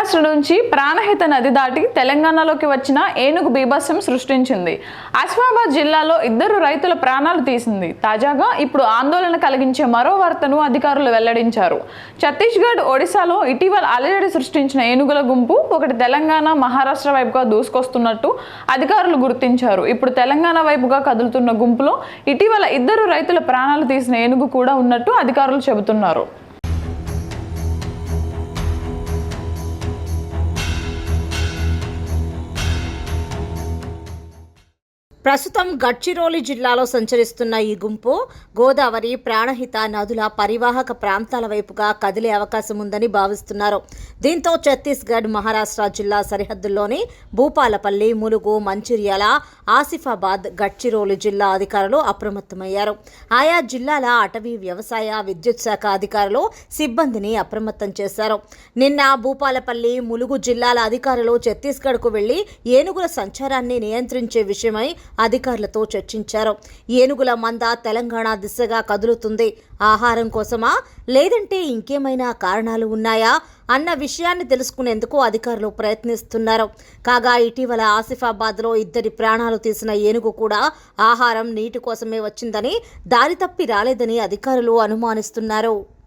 మహారాష్ట్ర నుంచి ప్రాణహిత నది దాటి తెలంగాణలోకి వచ్చిన ఏనుగు బీభత్సం సృష్టించింది. ఆసిఫాబాద్ జిల్లాలో ఇద్దరు రైతుల ప్రాణాలు తీసింది. తాజాగా ఇప్పుడు ఆందోళన కలిగించే మరో వార్తను అధికారులు వెల్లడించారు. ఛత్తీస్గఢ్ ఒడిశాలో ఇటీవల అలజడి సృష్టించిన ఏనుగుల గుంపు ఒకటి తెలంగాణ మహారాష్ట్ర వైపుగా దూసుకొస్తున్నట్టు అధికారులు గుర్తించారు. ఇప్పుడు తెలంగాణ వైపుగా కదులుతున్న గుంపులో ఇటీవల ఇద్దరు రైతుల ప్రాణాలు తీసిన ఏనుగు కూడా ఉన్నట్టు అధికారులు చెబుతున్నారు. ప్రస్తుతం గడ్చిరోలి జిల్లాలో సంచరిస్తున్న ఈ గుంపు గోదావరి ప్రాణహిత నదుల పరివాహక ప్రాంతాల వైపుగా కదిలే అవకాశం ఉందని భావిస్తున్నారు. దీంతో ఛత్తీస్గఢ్ మహారాష్ట్ర జిల్లా సరిహద్దుల్లోని భూపాలపల్లి ములుగు మంచిర్యాల ఆసిఫాబాద్ గడ్చిరోలి జిల్లా అధికారులు అప్రమత్తమయ్యారు. ఆయా జిల్లాల అటవీ వ్యవసాయ విద్యుత్ శాఖ అధికారులు సిబ్బందిని అప్రమత్తం చేశారు. నిన్న భూపాలపల్లి ములుగు జిల్లాల అధికారులు ఛత్తీస్గఢ్కు వెళ్ళి ఏనుగుల సంచారాన్ని నియంత్రించే విషయమై అధికారులతో చర్చించారు. ఏనుగుల మంద తెలంగాణ దిశగా కదులుతుంది. ఆహారం కోసమా? లేదంటే ఇంకేమైనా కారణాలు ఉన్నాయా? అన్న విషయాన్ని తెలుసుకునేందుకు అధికారులు ప్రయత్నిస్తున్నారు. కాగా ఇటీవల ఆసిఫాబాద్లో ఇద్దరి ప్రాణాలు తీసిన ఏనుగు కూడా ఆహారం నీటి కోసమే వచ్చిందని దారి తప్పి రాలేదని అధికారులు అనుమానిస్తున్నారు.